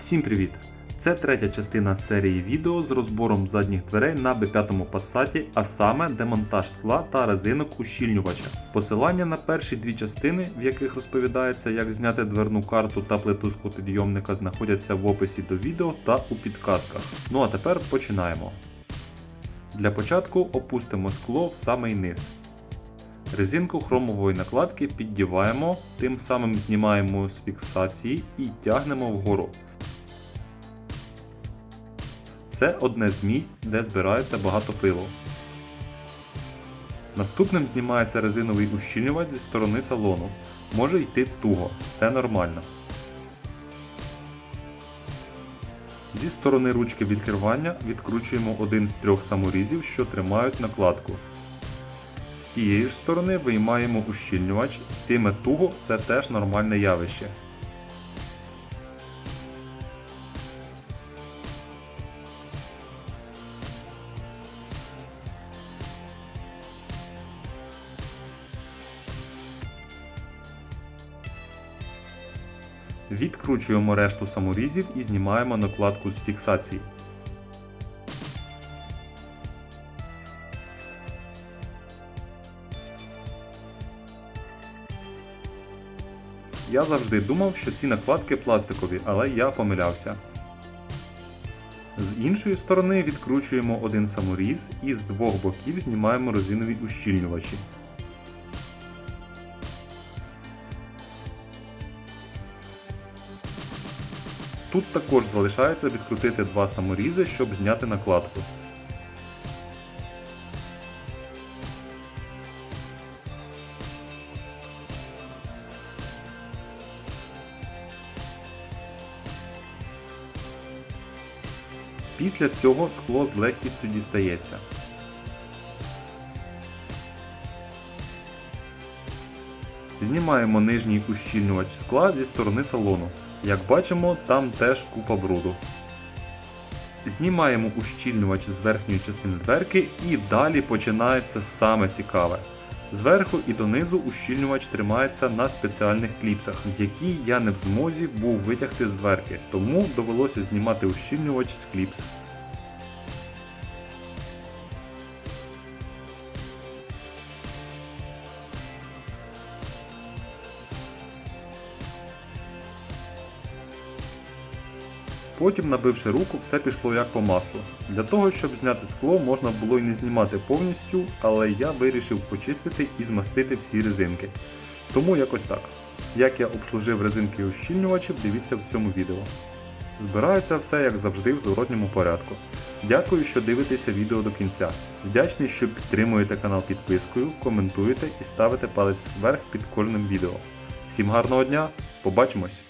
Всім привіт! Це третя частина серії відео з розбором задніх дверей на B5 Passat, а саме демонтаж скла та резинок ущільнювача. Посилання на перші дві частини, в яких розповідається, як зняти дверну карту та плиту склопідйомника, знаходяться в описі до відео та у підказках. Ну а тепер починаємо. Для початку опустимо скло в самий низ. Резинку хромової накладки піддіваємо, тим самим знімаємо з фіксації і тягнемо вгору. Це одне з місць, де збирається багато пилу. Наступним знімається резиновий ущільнювач зі сторони салону. Може йти туго, це нормально. Зі сторони ручки відкривання відкручуємо один з трьох саморізів, що тримають накладку. З цієї ж сторони виймаємо ущільнювач, йтиме туго це теж нормальне явище. Відкручуємо решту саморізів і знімаємо накладку з фіксації. Я завжди думав, що ці накладки пластикові, але я помилявся. З іншої сторони відкручуємо один саморіз і з двох боків знімаємо резинові ущільнювачі. Тут також залишається відкрутити два саморізи, щоб зняти накладку. Після цього скло з легкістю дістається. Знімаємо нижній ущільнювач скла зі сторони салону. Як бачимо, там теж купа бруду. Знімаємо ущільнювач з верхньої частини дверки і далі починається саме цікаве. Зверху і донизу ущільнювач тримається на спеціальних кліпсах, які я не в змозі був витягти з дверки, тому довелося знімати ущільнювач з кліпс. Потім, набивши руку, все пішло як по маслу. Для того, щоб зняти скло, можна було й не знімати повністю, але я вирішив почистити і змастити всі резинки. Тому якось так. Як я обслужив резинки і ущільнювачі, дивіться в цьому відео. Збирається все як завжди в зворотньому порядку. Дякую, що дивитеся відео до кінця. Вдячний, що підтримуєте канал підпискою, коментуєте і ставите палець вверх під кожним відео. Всім гарного дня, побачимось!